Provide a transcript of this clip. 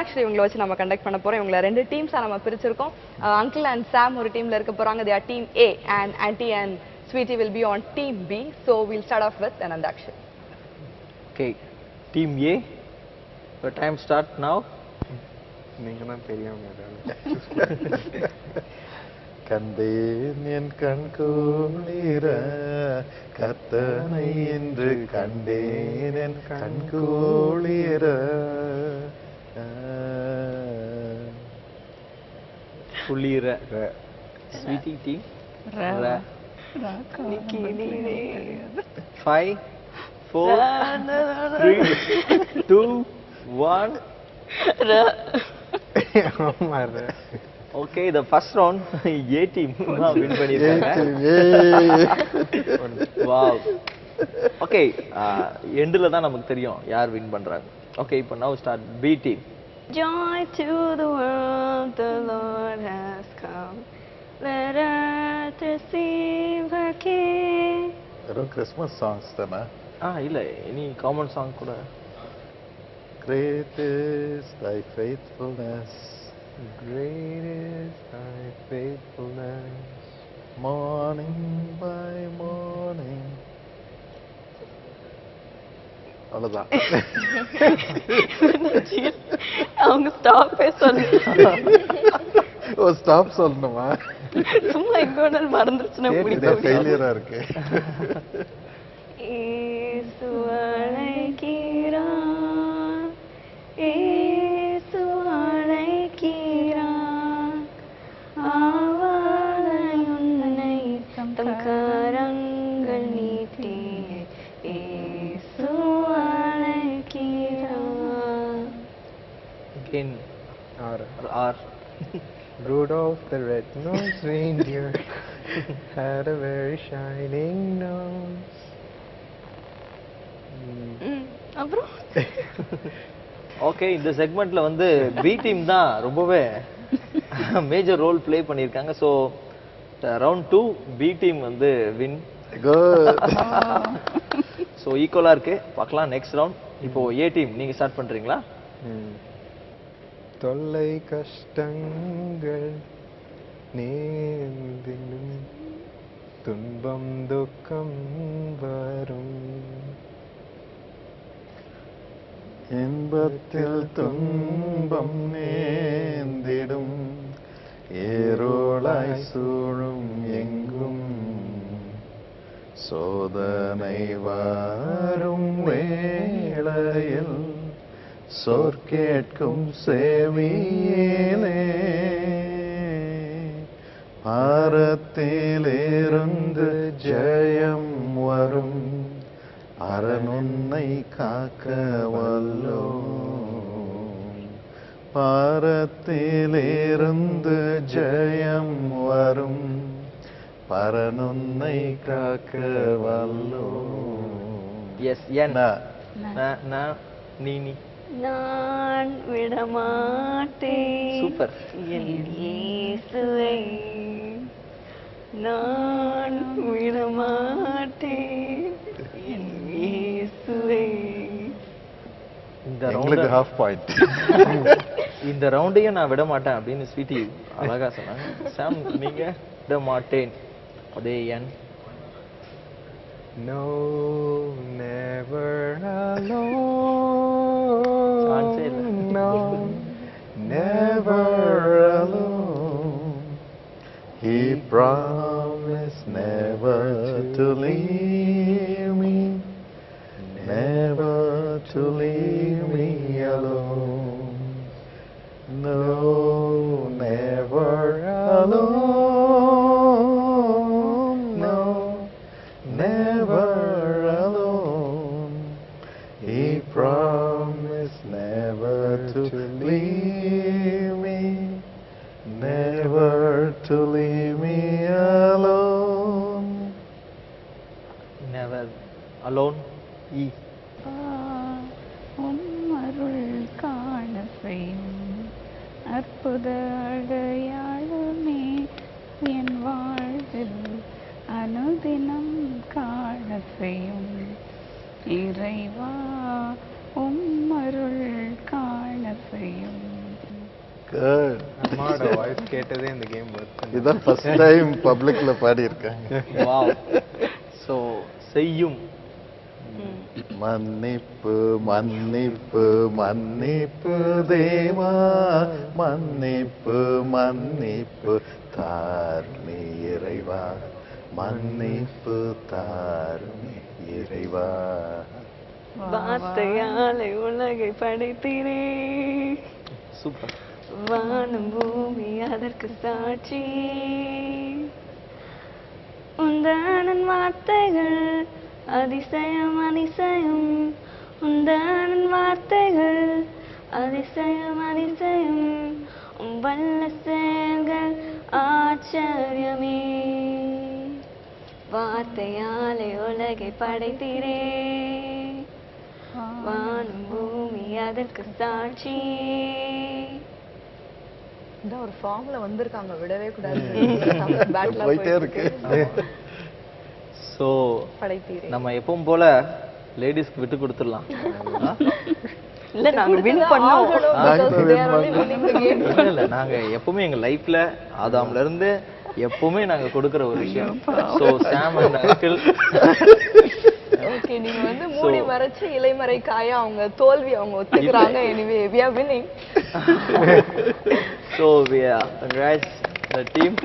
Actually இவங்களை வச்சு நம்ம கண்டக்ட் பண்ண போறோம். இவங்களை ரெண்டு டீம்ஸா நம்ம பிரிச்சிருக்கோம். அங்கிள் அண்ட் சாம் ஒரு டீம்ல இருக்க போறாங்க. They are team A and aunty and sweetie will be on team B so will start off with Anandakshi okay team A time start now நீங்க தான் தெரியாம கண்டேன் என் கண் குளிர கத்தனை என்று கண்டேன் என் கண் குளிர குளிர. Sweetie team five four three two one okay the first round A team தான் வின் பண்ணியிருக்காங்க வாவ் ஓகே எண்டில் தான் நமக்கு தெரியும் யார் வின் பண்றாங்க. ஓகே இப்போ now start B team Joy to the world, the Lord has come. Let earth receive her King. வெறும் கிறிஸ்மஸ் சாங்ஸ் தானே ஆ இல்லை எனி காமன் சாங் கூட Great is thy faithfulness, Great is thy faithfulness. morning by morning. அவ்வளோதான் அவங்க ஸ்டாப்பே சொல்லு ஓ stop சொல்லணுமா? சும்மா எங்கோட மறந்துருச்சுன்னா இதான் ஃபெயிலியரா இருக்கு. தம் Again, Or R. Rudolph the red-nosed reindeer had a very shining nose. அப்புறம்? ஓகே இந்த செக்மெண்ட்ல வந்து பி டீம் தான் ரொம்பவே மேஜர் ரோல் ப்ளே பண்ணியிருக்காங்க. So round two B team வந்து வின் ஸோ ஈக்குவலாக இருக்கு. பார்க்கலாம் நெக்ஸ்ட் ரவுண்ட் இப்போ ஏ டீம் நீங்க ஸ்டார்ட் பண்றீங்களா? தொல்லை கஷ்டங்கள் நேர்ந்திடும். துன்பம் துக்கம் வரும். இன்பத்தில் துன்பம் நேர்ந்திடும். ஏரோளாய் சூழும் எங்கும். சோதனை வாரும் வேளையில் சொற்கேட்கும் சேவியிலே பாரத்திலிருந்து ஜெயம் வரும் அரணுன்னை காக்க வல்லோ பாரத்திலிருந்து ஜெயம் வரும் பரனுன்னை காக்க வல்லோ எஸ் என் நீ நீ நான் விடமாட்டேன். சூப்பர் இயேசுவை நான் விடமாட்டேன். என் இயேசுவை. இந்த எங்களுக்கு ரவுண்ட் ஹாஃப் பாயிண்ட் இந்த ரவுண்டையும் நான் விட மாட்டேன் அப்படின்னு ஸ்வீட்டி அழகா சொன்னாங்க. சாம் நீங்க விட மாட்டேன் அதே என். No, He promised never to leave me, never to leave me alone. No, never alone. No, never alone. He promised never to leave me, never to leave alone இ உம்மருள் காண செய்யும் அற்புத அடையாளமே என் வாழ்வில் அனுதினம் காண செய்யும் இறைவா உம்மருள் காண செய்யும். அம்மாவோட வாய்ஸ் கேட்டதே இந்த கேம் ஃபர்ஸ்ட் டைம் பப்ளிக்ல பாடி இருக்காங்க வாவ் ஸோ செய்யும். மன்னிப்பு மன்னிப்பு மன்னிப்பு தேவா. மன்னிப்பு மன்னிப்பு தார்மி இறைவா. மன்னிப்பு தார்மி இறைவா. வார்த்தையாலை உலகை படைத்தீரே. சூப்பர். வானம் பூமி அதற்கு சாட்சி. உந்தானன் வார்த்தைகள் அதிசயம் அதிசயம் உந்தானன் வார்த்தைகள் அதிசயம் அதிசயம். வல்ல செயல்கள் ஆச்சரியமே. வார்த்தையாலே உலகை படைத்தீரே. வானம் பூமி அதற்கு சாட்சி. இந்த ஒரு ஃபார்ம்ல வந்திருக்காங்க விடவே கூடாது. பேட்ல போயிட்டே இருக்கு. ஸோ நம்ம எப்பவும் போல லேடிஸ்க்கு விட்டு கொடுத்துடலாம். இல்ல நாங்க வின் பண்ணோம். இல்ல நாங்க எப்பவுமே எங்க லைஃப்ல ஆதாம்ல இருந்து எப்பவுமே நாங்க கொடுக்கிற ஒரு விஷயம். So Sam and uncle okay நீங்க வந்து மூடி மறைச்சு இலைமறை காய அவங்க தோல்வி அவங்க ஒத்துக்கிறாங்க. Anyway we are winning. So congrats the team